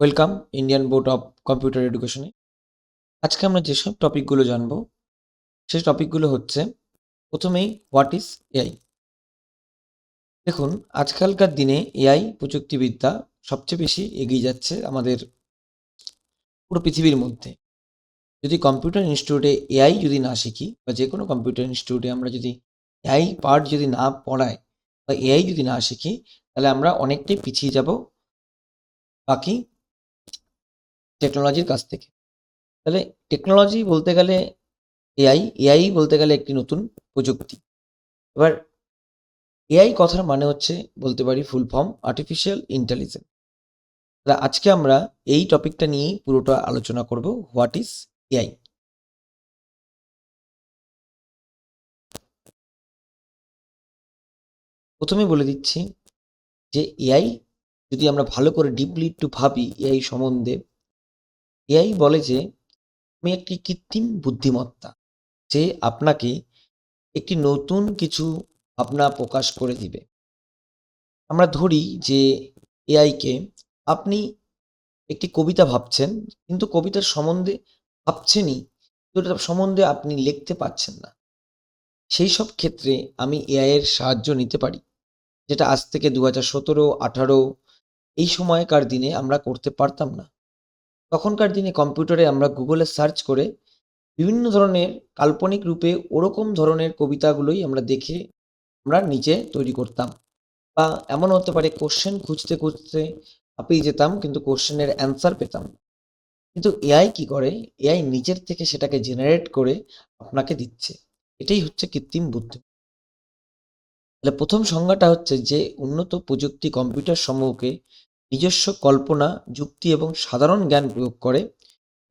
Welcome Indian board of computer এডুকেশনে আজকে আমরা যেসব টপিকগুলো জানব, সেই টপিকগুলো হচ্ছে, প্রথমেই হোয়াট ইজ এআই দেখুন, আজকালকার দিনে এআই প্রযুক্তিবিদ্যা সবচেয়ে বেশি এগিয়ে যাচ্ছে আমাদের পুরো পৃথিবীর মধ্যে। যদি কম্পিউটার ইনস্টিটিউটে এআই যদি না শিখি, বা যে কোনো কম্পিউটার ইনস্টিটিউটে আমরা যদি এআই পার্ট যদি না পড়াই, বা এআই যদি না শিখি, তাহলে আমরা অনেকটাই পিছিয়ে যাব। বাকি টেকনোলজির কাছ থেকে। তাহলে টেকনোলজি বলতে গেলে এআই এআই বলতে গেলে একটি নতুন প্রযুক্তি। এবার এআই কথার মানে হচ্ছে বলতে পারি ফুল ফর্ম আর্টিফিশিয়াল ইন্টেলিজেন্স তাহলে আজকে আমরা এই টপিকটা নিয়েই পুরোটা আলোচনা করব হোয়াট ইজ এআই প্রথমে বলে দিচ্ছি যে এআই যদি আমরা ভালো করে ডিপলি একটু ভাবি এআই সম্বন্ধে এআই বলে যে, আমি একটি কৃত্রিম বুদ্ধিমত্তা, যে আপনাকে একটি নতুন কিছু ভাবনা প্রকাশ করে দিবে। আমরা ধরি যে এআইকে আপনি একটি কবিতা ভাবছেন, কিন্তু কবিতার সম্বন্ধে ভাবছেনই, কিন্তু সম্বন্ধে আপনি লিখতে পারছেন না। সেই সব ক্ষেত্রে আমি এআই এর সাহায্য নিতে পারি, যেটা আজ থেকে দু হাজার সতেরো, আঠারো, এই সময়কার দিনে আমরা করতে পারতাম না। তখনকার দিনে কম্পিউটারে আমরা গুগলে সার্চ করে বিভিন্ন ধরনের কাল্পনিক রূপে ওরকম ধরনের কবিতাগুলোই আমরা দেখে আমরা নিজে তৈরি করতাম। বা এমন হতে পারে কোশ্চেন খুঁজতে খুঁজতে হাঁপিয়ে যেতাম, কিন্তু কোশ্চেনের অ্যান্সার পেতাম কিন্তু এআই কি করে? এআই নিজের থেকে সেটাকে জেনারেট করে আপনাকে দিচ্ছে। এটাই হচ্ছে কৃত্রিম বুদ্ধি। তাহলে প্রথম সংজ্ঞাটা হচ্ছে যে উন্নত প্রযুক্তি কম্পিউটার সমূহকে নিজস্ব কল্পনা, যুক্তি এবং সাধারণ জ্ঞান প্রয়োগ করে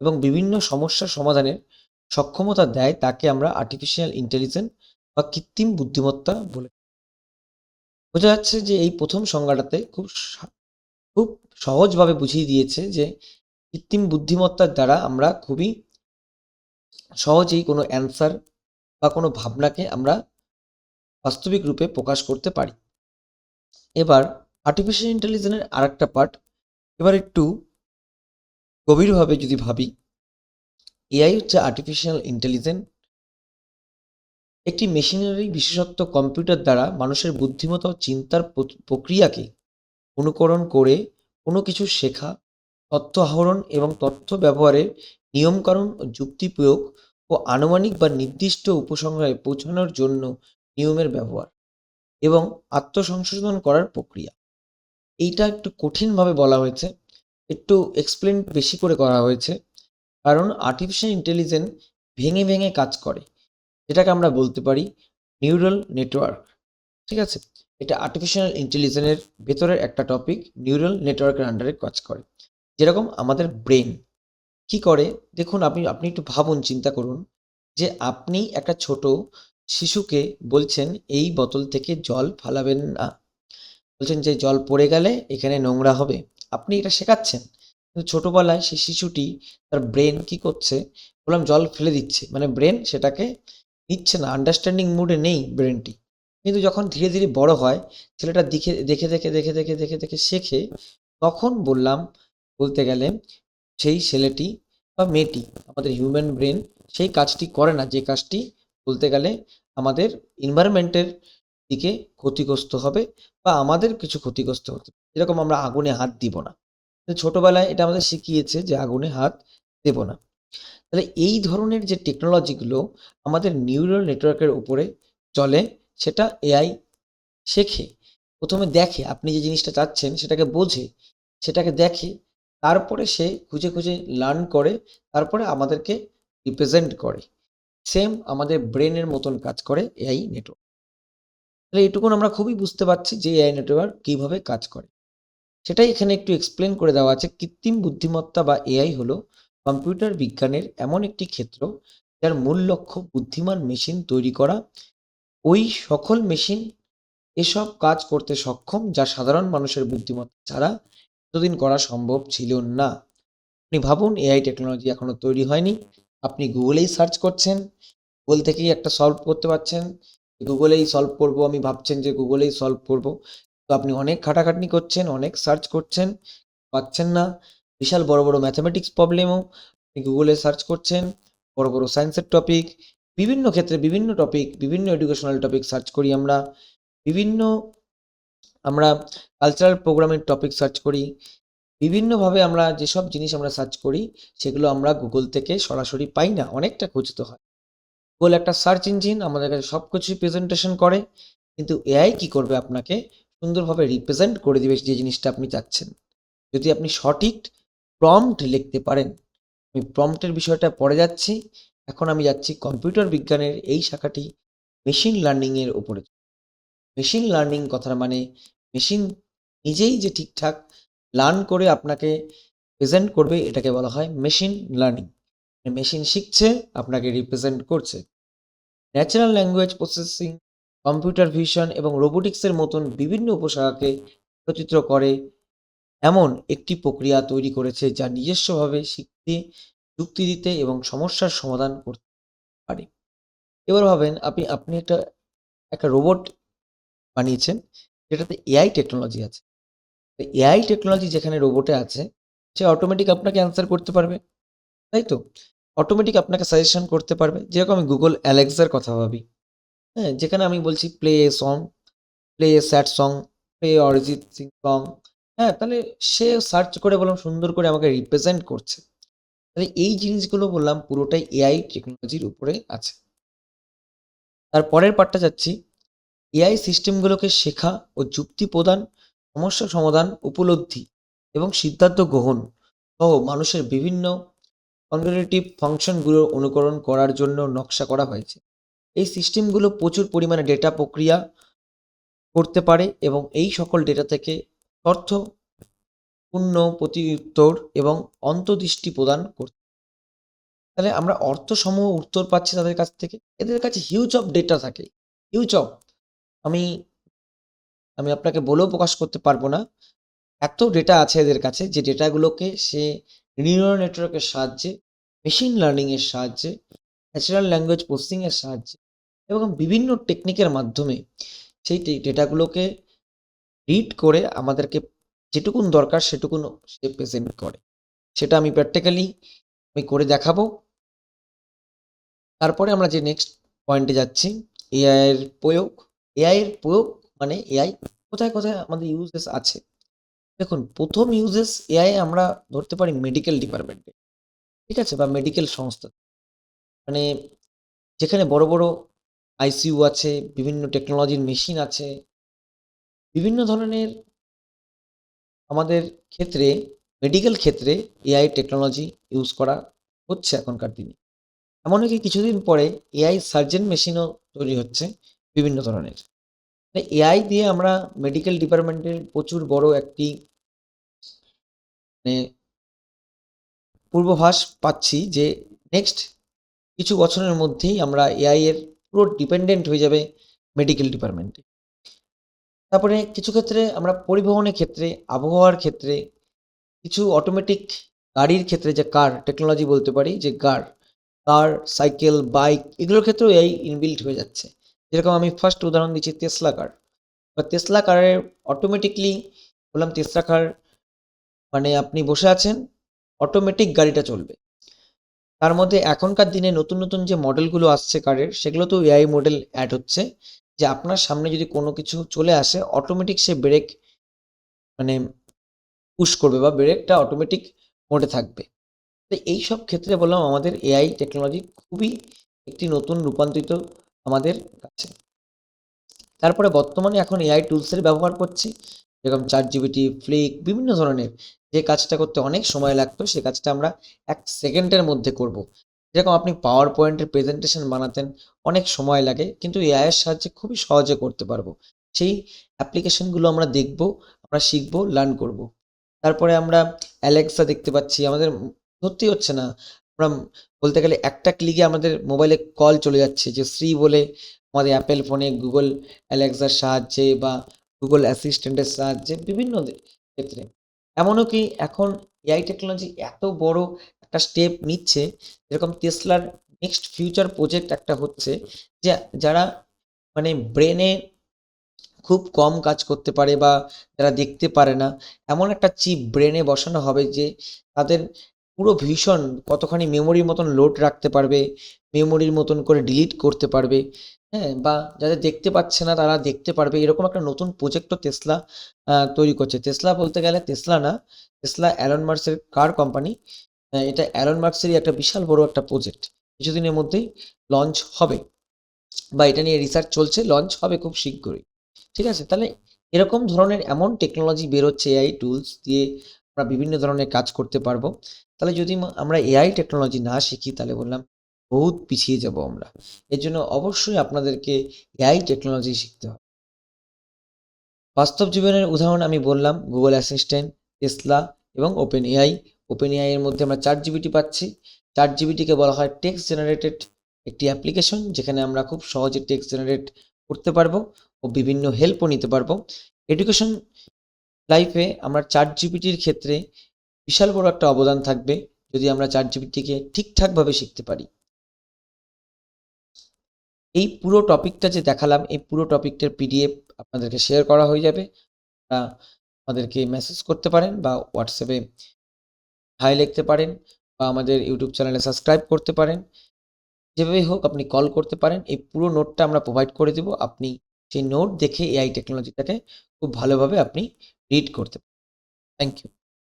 এবং বিভিন্ন সমস্যা সমাধানের সক্ষমতা দেয় তাকে আমরা আর্টিফিশিয়াল ইন্টেলিজেন্স বা কৃত্রিম বুদ্ধিমত্তা বলে। বোঝা যাচ্ছে যে এই প্রথম সংজ্ঞাটাতে খুব খুব সহজভাবে বুঝিয়ে দিয়েছে যে কৃত্রিম বুদ্ধিমত্তার দ্বারা আমরা খুবই সহজেই কোনো অ্যান্সার বা কোনো ভাবনাকে আমরা বাস্তবিক রূপে প্রকাশ করতে পারি। এবার আর্টিফিশিয়াল ইন্টেলিজেন্সের আর একটা পার্ট এবার একটু গভীরভাবে যদি ভাবি এআই হচ্ছে আর্টিফিশিয়াল ইন্টেলিজেন্স একটি মেশিনারি বিশেষত্ব কম্পিউটার দ্বারা মানুষের বুদ্ধিমত্তা ও চিন্তার প্রক্রিয়াকে অনুকরণ করে কোনো কিছু শেখা, তথ্য আহরণ এবং তথ্য ব্যবহারের নিয়মকানুন ও যুক্তি প্রয়োগ ও আনুমানিক বা নির্দিষ্ট উপসংহারে পৌঁছানোর জন্য নিয়মের ব্যবহার এবং আত্মসংশোধন করার প্রক্রিয়া। এইটা একটু কঠিনভাবে বলা হয়েছে। একটু এক্সপ্লেন বেশি করে করা হয়েছে। কারণ আর্টিফিশিয়াল ইন্টেলিজেন্স ভেঙে ভেঙে কাজ করে। যেটাকে আমরা বলতে পারি নিউরাল নেটওয়ার্ক ঠিক আছে? এটা আর্টিফিশিয়াল ইন্টেলিজেন্সের ভেতরের একটা টপিক নিউরাল নেটওয়ার্কের আন্ডারে কাজ করে। যেরকম আমাদের ব্রেন কি করে? দেখুন, আপনি আপনি একটু ভাবুন, চিন্তা করুন যে আপনি একটা ছোট শিশুকে বলছেন, এই বোতল থেকে জল ফালাবেন না। বলছেন যে জল পড়ে গেলে এখানে নোংরা হবে। আপনি এটা শেখাচ্ছেন? কিন্তু ছোটোবেলায় সেই শিশুটি তার ব্রেন কি করছে? বললাম জল ফেলে দিচ্ছে। মানে ব্রেন সেটাকে নিচ্ছে না। আন্ডারস্ট্যান্ডিং মুডে নেই ব্রেনটি কিন্তু যখন ধীরে ধীরে বড় হয়, ছেলেটা দেখে দেখে দেখে দেখে দেখে দেখে দেখে শেখে, তখন বললাম, বলতে গেলে সেই ছেলেটি বা মেয়েটি, আমাদের হিউম্যান ব্রেন সেই কাজটি করে না। যে কাজটি বলতে গেলে আমাদের এনভায়রনমেন্টের দিকে ক্ষতিগ্রস্ত হবে বা আমাদের কিছু ক্ষতিগ্রস্ত হতে এরকম আমরা আগুনে হাত দিব না। ছোটবেলায় এটা আমাদের শিখিয়েছে যে আগুনে হাত দেব না। তাহলে এই ধরনের যে টেকনোলজিগুলো আমাদের নিউরাল নেটওয়ার্কের উপরে চলে, সেটা এআই শেখে, প্রথমে দেখে, আপনি যে জিনিসটা চাচ্ছেন সেটাকে বোঝে, সেটাকে দেখে, তারপরে সে খুঁজে খুঁজে লার্ন করে, তারপরে আমাদেরকে রিপ্রেজেন্ট করে। সেম আমাদের ব্রেনের মতন কাজ করে এআই নেটওয়ার্ক তাহলে এটুকুন আমরা খুবই বুঝতে পারছি যে এআই নেটওয়ার্ক কীভাবে কাজ করে। সেটাই এখানে একটু এক্সপ্লেন করে দেওয়া আছে। কৃত্রিম বুদ্ধিমত্তা বা এআই হলো কম্পিউটার বিজ্ঞানের এমন একটি ক্ষেত্র যার মূল লক্ষ্য বুদ্ধিমান মেশিন তৈরি করা। ওই সকল মেশিন এসব কাজ করতে সক্ষম যা সাধারণ মানুষের বুদ্ধিমত্তা ছাড়া এতদিন করা সম্ভব ছিল না। আপনি ভাবুন, এআই টেকনোলজি এখনও তৈরি হয়নি। আপনি গুগলেই সার্চ করছেন গুগল থেকেই একটা সলভ করতে পারছেন। গুগলেই সলভ করব, আমি ভাবছেন যে গুগলেই সলভ করব। তো আপনি অনেক খাটাখাটনি করছেন, অনেক সার্চ করছেন, পাচ্ছেন না। বিশাল বড় বড় ম্যাথামেটিক্স প্রবলেমও আপনি গুগলে সার্চ করছেন, বড় বড় সায়েন্সের টপিক বিভিন্ন ক্ষেত্রে বিভিন্ন টপিক বিভিন্ন এডুকেশনাল টপিক সার্চ করি আমরা। বিভিন্ন আমরা কালচারাল প্রোগ্রামের টপিক সার্চ করি। বিভিন্নভাবে আমরা যেসব জিনিস আমরা সার্চ করি, সেগুলো আমরা গুগল থেকে সরাসরি পাই না, অনেকটা খুঁজতে হয়। গুগল একটা সার্চ ইঞ্জিন আমাদের কাছে সব কিছুই প্রেজেন্টেশন করে, কিন্তু এআই কি করবে আপনাকে? সুন্দরভাবে রিপ্রেজেন্ট করে দিবে যে জিনিসটা আপনি চাচ্ছেন। যদি আপনি সঠিক প্রম্পট লিখতে পারেন, আমি প্রম্পটের বিষয়টা পড়ে যাচ্ছি। এখন আমি যাচ্ছি কম্পিউটার বিজ্ঞানের এই শাখাটি মেশিন লার্নিংয়ের উপরে। মেশিন লার্নিং কথার মানে মেশিন নিজেই যে ঠিকঠাক লার্ন করে আপনাকে প্রেজেন্ট করবে, এটাকে বলা হয় মেশিন লার্নিং মেশিন শিখছে আপনাকে রিপ্রেজেন্ট করছে। Natural language processing computer vision এবং রোবোটিক্সের মতন বিভিন্ন উপশাখাকে একত্রিত করে এমন একটি প্রক্রিয়া তৈরি করেছে যা নিজস্বভাবে শিখতে, যুক্তি দিতে এবং সমস্যার সমাধান করতে পারে। এবার ভাবেন আপনি আপনি একটা একটা রোবট বানিয়েছেন, যেটাতে এআই টেকনোলজি আছে। এআই টেকনোলজি যেখানে রোবটে আছে, সে অটোমেটিক আপনাকে অ্যান্সার করতে পারবে, তাই তো? অটোমেটিক আপনাকে সাজেশন করতে পারবে। যেরকম আমি গুগল অ্যালেক্সার কথা ভাবি। হ্যাঁ যেখানে আমি বলছি play a song play a sad song play Arijit Singh song হ্যাঁ তাহলে সে সার্চ করে বললাম, সুন্দর করে আমাকে রিপ্রেজেন্ট করছে। তাহলে এই জিনিসগুলো বললাম, পুরোটাই এআই টেকনোলজির উপরে আছে। তার পরের পার্টটা যাচ্ছি। এআই সিস্টেমগুলোকে শেখা ও যুক্তি প্রদান, সমস্যা সমাধান, উপলব্ধি এবং সিদ্ধান্ত গ্রহণ সহ মানুষের বিভিন্ন কনগ্রেটিভ ফাংশনগুলো অনুকরণ করার জন্য নকশা করা হয়েছে। এই সিস্টেমগুলো প্রচুর পরিমাণে ডেটা প্রক্রিয়া করতে পারে এবং এই সকল ডেটা থেকে তথ্য, পূর্ণ প্রতিউত্তর এবং অন্তর্দৃষ্টি প্রদান করতে তাহলে আমরা অর্থসমূহ উত্তর পাচ্ছি তাদের কাছ থেকে। এদের কাছে হিউজ অফ ডেটা থাকে। হিউজ অফ আমি আমি আপনাকে বলেও প্রকাশ করতে পারব না। এত ডেটা আছে এদের কাছে যে ডেটাগুলোকে সে নিউরাল নেটওয়ার্কের সাহায্যে মেশিন লার্নিংয়ের সাহায্যে ন্যাচারাল ল্যাঙ্গুয়েজ প্রসেসিংয়ের সাহায্যে এবং বিভিন্ন টেকনিকের মাধ্যমে সেই ডেটাগুলোকে রিড করে আমাদেরকে যেটুকুন দরকার সেটুকুন সে প্রেজেন্ট করে। সেটা আমি প্র্যাকটিক্যালি আমি করে দেখাবো। তারপরে আমরা যে নেক্সট পয়েন্টে যাচ্ছি এআইয়ের প্রয়োগ। এআইয়ের প্রয়োগ মানে এআই কোথায় কোথায় আমাদের ইউজেস আছে? দেখুন, প্রথম ইউজেস এআই আমরা ধরতে পারি মেডিকেল ডিপার্টমেন্টে ঠিক আছে? বা মেডিকেল সংস্থা। মানে যেখানে বড় বড় আইসিইউ আছে, বিভিন্ন টেকনোলজির মেশিন আছে, বিভিন্ন ধরনের আমাদের ক্ষেত্রে মেডিকেল ক্ষেত্রে এআই টেকনোলজি ইউজ করা হচ্ছে এখনকার দিনে। এমনকি কিছুদিন পরে এআই সার্জেন মেশিনও তৈরি হচ্ছে বিভিন্ন ধরনের। এআই দিয়ে আমরা মেডিকেল ডিপার্টমেন্টের প্রচুর বড় একটি মানে পূর্বাভাস পাচ্ছি যে নেক্সট কিছু বছরের মধ্যেই আমরা এআই এর পুরো ডিপেন্ডেন্ট হয়ে যাবে মেডিকেল ডিপার্টমেন্টে তারপরে কিছু ক্ষেত্রে আমরা পরিবহনের ক্ষেত্রে, আবহাওয়ার ক্ষেত্রে, কিছু অটোমেটিক গাড়ির ক্ষেত্রে যে কার টেকনোলজি বলতে পারি, যে কার কার সাইকেল বাইক এগুলোর ক্ষেত্রেও এআই ইনবিল্ট হয়ে যাচ্ছে। যেরকম আমি ফার্স্ট উদাহরণ দিচ্ছি তেসলা কার বা তেসলা কারের অটোমেটিকলি বললাম তেসলা কার মানে আপনি বসে আছেন অটোমেটিক গাড়িটা চলবে। তার মধ্যে এখনকার দিনে নতুন নতুন যে মডেলগুলো আসছে কারের সেগুলোতেও এআই মডেল অ্যাড হচ্ছে, যে আপনার সামনে যদি কোনো কিছু চলে আসে অটোমেটিক সে ব্রেক মানে পুশ করবে বা ব্রেকটা অটোমেটিক মোডে থাকবে। তো এই সব ক্ষেত্রে বললাম আমাদের এআই টেকনোলজি খুবই একটি নতুন রূপান্তরিত আমাদের কাছে। তারপরে বর্তমানে এখন এআই টুলসের ব্যবহার করছি, যেরকম চার জিবিটি ফ্লিক বিভিন্ন ধরনের। যে কাজটা করতে অনেক সময় লাগতো, সে কাজটা আমরা এক সেকেন্ডের মধ্যে করব। যেরকম আপনি পাওয়ার পয়েন্টের প্রেজেন্টেশন বানাতেন, অনেক সময় লাগে, কিন্তু এআইয়ের সাহায্যে খুবই সহজে করতে পারব। সেই অ্যাপ্লিকেশনগুলো আমরা দেখব, আমরা শিখব লার্ন করব। তারপরে আমরা অ্যালেক্সা দেখতে পাচ্ছি, আমাদের সত্যি হচ্ছে না। আমরা বলতে গেলে একটা ক্লিকে আমাদের মোবাইলে কল চলে যাচ্ছে। যে শ্রী বলে আমাদের অ্যাপেল ফোনে গুগল অ্যালেক্সার সাহায্যে বা গুগল অ্যাসিস্ট্যান্টের সাহায্যে বিভিন্ন ক্ষেত্রে। এমনও কি এখন এআই টেকনোলজি এত বড় একটা স্টেপ নিচ্ছে? যেরকম টেসলার নেক্সট ফিউচার প্রজেক্ট একটা হচ্ছে যে যারা মানে ব্রেনে খুব কম কাজ করতে পারে বা যারা দেখতে পারে না, এমন একটা চিপ ব্রেনে বসানো হবে যে তাদের পুরো ভীষণ কতখানি মেমোরির মতন লোড রাখতে পারবে মেমোরির মতন করে ডিলিট করতে পারবে হ্যাঁ? বা যাদের দেখতে পাচ্ছে না তারা দেখতে পারবে। এরকম একটা নতুন প্রজেক্টও তেসলা তৈরি করছে। তেসলা বলতে গেলে তেসলা না তেসলা অ্যালন মার্কসের কার কোম্পানি এটা অ্যালন মার্কসেরই একটা বিশাল বড় একটা প্রজেক্ট কিছুদিনের মধ্যেই লঞ্চ হবে। বা এটা নিয়ে রিসার্চ চলছে লঞ্চ হবে খুব শীঘ্রই। ঠিক আছে? তাহলে এরকম ধরনের এমন টেকনোলজি বেরোচ্ছে এআই টুলস দিয়ে আমরা বিভিন্ন ধরনের কাজ করতে পারব। তাহলে যদি আমরা এআই টেকনোলজি না শিখি, তাহলে বললাম বহুত পিছিয়ে যাব আমরা। এর জন্য অবশ্যই আপনাদেরকে এআই টেকনোলজি শিখতে হবে। বাস্তব জীবনের উদাহরণ আমি বললাম গুগল অ্যাসিস্ট্যান্ট টেসলা এবং ওপেন এআই ওপেন এআই এর মধ্যে আমরা চার জিবিটি পাচ্ছি। চার জিবিটিকে বলা হয় টেক্সট জেনারেটেড একটি অ্যাপ্লিকেশন যেখানে আমরা খুব সহজে টেক্সট জেনারেট করতে পারব ও বিভিন্ন হেল্পও নিতে পারব। এডুকেশন লাইফে আমরা চার জিবিটির ক্ষেত্রে বিশাল বড় একটা অবদান থাকবে যদি আমরা চার জিবিটিকে ঠিকঠাকভাবে শিখতে পারি। এই পুরো টপিকটা যে দেখালাম, এই পুরো টপিকটার পিডিএফ আপনাদেরকে শেয়ার করা হয়ে যাবে। আমাদেরকে মেসেজ করতে পারেন বা হোয়াটসঅ্যাপে হাই লিখতে পারেন বা আমাদের ইউটিউব চ্যানেলে সাবস্ক্রাইব করতে পারেন। যেভাবেই হোক আপনি কল করতে পারেন। এই পুরো নোটটা আমরা প্রোভাইড করে দেবো। আপনি সেই নোট দেখে এআই টেকনোলজিটাকে খুব ভালোভাবে আপনি রিড করতে পারেন থ্যাংক ইউ